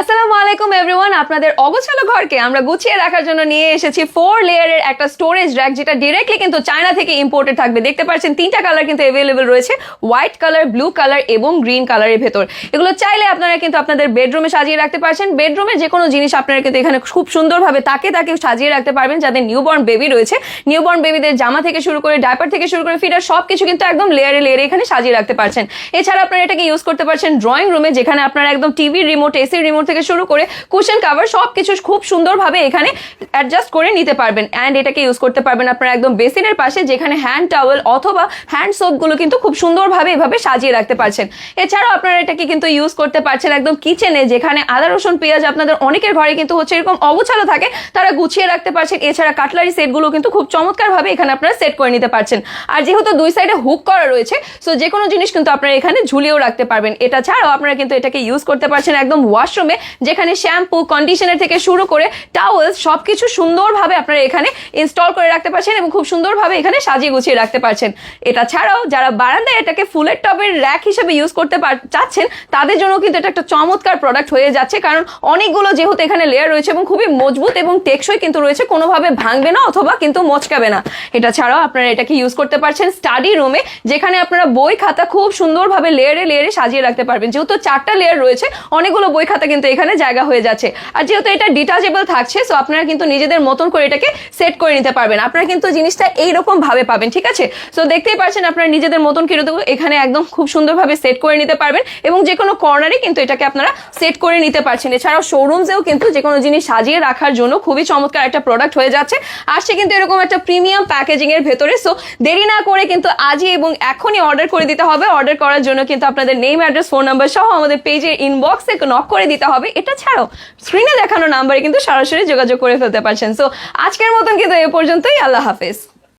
আসসালামু আলাইকুম এভরিওয়ান আপনাদের অগোছালো ঘরকে আমরা গুছিয়ে রাখার জন্য নিয়ে এসেছি ফোর লেয়ারের একটা স্টোরেজ র্যাক যেটা ডিরেক্টলি কিন্তু চায়না থেকে ইম্পোর্টেড থাকবে। দেখতে পাচ্ছেন, তিনটা কালার কিন্তু অ্যাভেলেবেল রয়েছে হোয়াইট কালার ব্লু কালার এবং গ্রিন কালারের ভেতর। এগুলো চাইলে আপনারা কিন্তু আপনাদের বেডরুমে সাজিয়ে রাখতে পারছেন। বেডরুমে যে কোনো জিনিস আপনারা কিন্তু এখানে খুব সুন্দরভাবে তাকে তাকে সাজিয়ে রাখতে পারবেন, যাদের নিউবর্ন বেবি রয়েছে। নিউবর্ন বেবিদের জামা থেকে শুরু করে ডাইপার থেকে শুরু করে ফিডার সব কিছু কিন্তু একদম লেয়ারে লেয়ারে এখানে সাজিয়ে রাখতে পারছেন। এছাড়া আপনারা এটাকে ইউজ করতে পারছেন ড্রয়িং রুমে যেখানে আপনারা একদম টিভি রিমোট এসি রিমোট থেকে শুরু করে কুশন কাভার সব কিছু খুব সুন্দরভাবে এখানে অ্যাডজাস্ট করে নিতে পারবেন। অ্যান্ড এটাকে ইউজ করতে পারবেন আপনারা একদম বেসিনের পাশে যেখানে হ্যান্ড টাওয়েল অথবা হ্যান্ড সোপগুলো কিন্তু খুব সুন্দরভাবে এভাবে সাজিয়ে রাখতে পারছেন। এছাড়াও আপনারা এটাকে কিন্তু ইউজ করতে পারছেন একদম কিচেনে যেখানে আদা, রসুন, পেঁয়াজ আপনাদের অনেকের ঘরে কিন্তু হচ্ছে এরকম অগোছালো থাকে, তারা গুছিয়ে রাখতে পারছেন। এছাড়া কাটলারি সেটগুলো কিন্তু খুব চমৎকারভাবে এখানে আপনারা সেট করে নিতে পারছেন। আর যেহেতু দুই সাইডে হুক করা রয়েছে সো যে কোনো জিনিস কিন্তু আপনারা এখানে ঝুলিয়েও রাখতে পারবেন। এটা ছাড়াও আপনারা কিন্তু এটাকে ইউজ করতে পারছেন একদম ওয়াশরুমে যেখানে শ্যাম্পু কন্ডিশনার থেকে শুরু করে টাওয়েলস সব কিছু সুন্দরভাবে আপনারা এখানে ইনস্টল করে রাখতে পারছেন এবং খুব সুন্দরভাবে এখানে সাজিয়ে গুছিয়ে রাখতে পারছেন। এটা ছাড়াও যারা বারান্দায় এটাকে ফুলের টবের র্যাক হিসেবে ইউজ করতে চাচ্ছেন, তাদের জন্য কিন্তু এটা একটা চমৎকার প্রোডাক্ট হয়ে যাচ্ছে, কারণ অনেকগুলো যেহেতু এখানে লেয়ার রয়েছে এবং খুবই মজবুত এবং টেকসই কিন্তু রয়েছে, কোনোভাবে ভাঙবে না অথবা কিন্তু মচকাবে না। এটা ছাড়াও আপনারা এটাকে ইউজ করতে পারছেন স্টাডি রুমে যেখানে আপনারা বই খাতা খুব সুন্দরভাবে লেয়ারে লেয়ারে সাজিয়ে রাখতে পারবেন। যেহেতু চারটা লেয়ার রয়েছে, অনেকগুলো বই খাতা কিন্তু এখানে জায়গা হয়ে যাচ্ছে। আর যেহেতু এটা ডিটাচেবল থাকছে সো আপনারা কিন্তু নিজেদের মতন করে এটাকে সেট করে নিতে পারবেন। আপনারা কিন্তু জিনিসটা এইরকম ভাবে পাবেন, ঠিক আছে? সো দেখতেই পাচ্ছেন আপনারা নিজেদের মতন কিন্তু এখানে একদম খুব সুন্দরভাবে সেট করে নিতে পারবেন এবং যে কোনো কর্নারে কিন্তু এটাকে আপনারা সেট করে নিতে পারছেন। এছাড়াও শোরুমসেও কিন্তু যে কোনো জিনিস সাজিয়ে রাখার জন্য খুবই চমৎকার একটা প্রোডাক্ট হয়ে যাচ্ছে। আসছে কিন্তু এরকম একটা প্রিমিয়াম প্যাকেজিং এর ভেতরে সো দেরি না করে কিন্তু আজই এবং এখনই অর্ডার করে দিতে হবে। অর্ডার করার জন্য কিন্তু আপনাদের নেম অ্যাড্রেস ফোন নাম্বার সহ আমাদের পেজের ইনবক্সে নক করে দিতে হবে, এটা ছাড়াও স্ক্রিনে দেখানো নাম্বারে কিন্তু সরাসরি যোগাযোগ করে ফেলতে পারছেন। সো আজকের মতন কিন্তু এ পর্যন্তই, আল্লাহ হাফেজ।